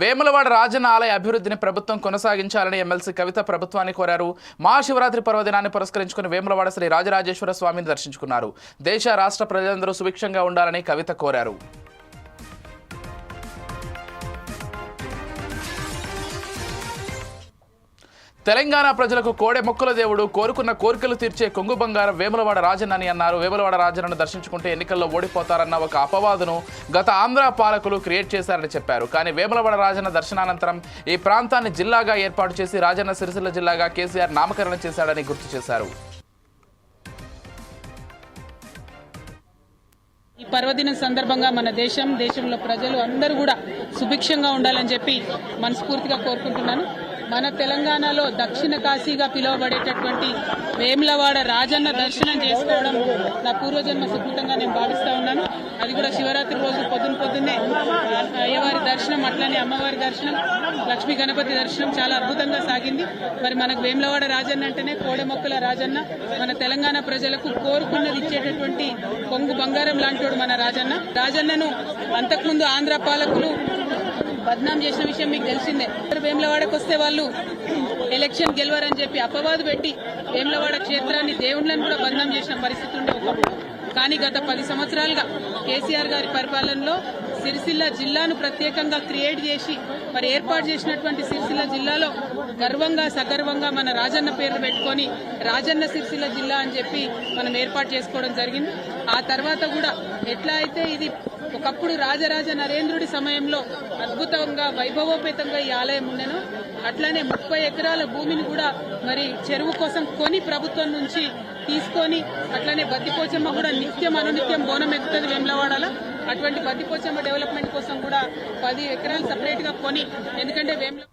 వేములవాడ రాజన్న ఆలయ అభివృద్ధిని ప్రభుత్వం కొనసాగించాలని ఎమ్మెల్సీ కవిత ప్రభుత్వాన్ని కోరారు. మహాశివరాత్రి పర్వదినాన్ని పురస్కరించుకుని వేములవాడ శ్రీ రాజరాజేశ్వర స్వామిని దర్శించుకున్నారు. దేశ రాష్ట్ర ప్రజలందరూ సుభిక్షంగా ఉండాలని కవిత కోరారు. తెలంగాణ ప్రజలకు కోడె మొక్కల దేవుడు కోరుకున్న కోరికలు తీర్చే కొంగు బంగారం వేములవాడ రాజన్ అని అన్నారు. వేములవాడ రాజన్నను దర్శించుకుంటే ఎన్నికల్లో ఓడిపోతారన్న ఒక అపవాదును గత ఆంధ్ర పాలకులు క్రియేట్ చేశారని చెప్పారు. కానీ వేములవాడ రాజన్న దర్శనానంతరం ఈ ప్రాంతాన్ని జిల్లాగా ఏర్పాటు చేసి రాజన్న సిరిసిల్ల జిల్లాగా కేసీఆర్ నామకరణం చేశాడని గుర్తు చేశారు. ఈ పర్వదినం సందర్భంగా మన దేశం దేశంలో ప్రజలు అందరూ కూడా సుభిక్షంగా ఉండాలని చెప్పి మనస్ఫూర్తిగా కోరుకుంటున్నాను. మన తెలంగాణలో దక్షిణ కాశీగా పిలువబడేటటువంటి వేములవాడ రాజన్న దర్శనం చేసుకోవడం నా పూర్వజన్మ సుకృతంగా నేను భావిస్తా ఉన్నాను. అది కూడా శివరాత్రి రోజు పొద్దున పొద్దున్నే అయ్యవారి దర్శనం అట్లనే అమ్మవారి దర్శనం లక్ష్మీ గణపతి దర్శనం చాలా అద్భుతంగా సాగింది. మరి మనకు వేములవాడ రాజన్న అంటేనే కోడెమొక్కల రాజన్న. మన తెలంగాణ ప్రజలకు కోరుకున్నది ఇచ్చేటటువంటి కొంగు బంగారం లాంటోడు మన రాజన్న. రాజన్నను అంతకుముందు ఆంధ్ర పాలకులు బద్నాం చేసిన విషయం మీకు తెలిసిందే. వేములవాడకు వస్తే వాళ్ళు ఎలక్షన్ గెలవరని చెప్పి అపవాదు పెట్టి వేములవాడ క్షేత్రాన్ని దేవుళ్ళని కూడా బద్నాం చేసిన పరిస్థితి ఉండే ఒకప్పుడు. కానీ గత పది సంవత్సరాలుగా కేసీఆర్ గారి పరిపాలనలో సిరిసిల్ల జిల్లాను ప్రత్యేకంగా క్రియేట్ చేసి మరి ఏర్పాటు చేసినటువంటి సిరిసిల్ల జిల్లాలో గర్వంగా సగర్వంగా మన రాజన్న పేరు పెట్టుకొని రాజన్న సిరిసిల్ల జిల్లా అని చెప్పి మనం ఏర్పాటు చేసుకోవడం జరిగింది. ఆ తర్వాత కూడా ఎట్లా అయితే ఇది ఒకప్పుడు రాజరాజ నరేంద్రుడి సమయంలో అద్భుతంగా వైభవోపేతంగా ఈ ఆలయం ఉండను. అట్లానే ముప్పై ఎకరాల భూమిని కూడా మరి చెరువు కోసం కొని ప్రభుత్వం నుంచి తీసుకొని అట్లానే బద్దిపోచమ్మ కూడా నిత్యం అనునిత్యం బోనం ఎక్కుతుంది వేములవాడలో. అటువంటి బద్దిపోచమ్మ డెవలప్మెంట్ కోసం కూడా పది ఎకరాలు సపరేట్గా కొని ఎందుకంటే వేముల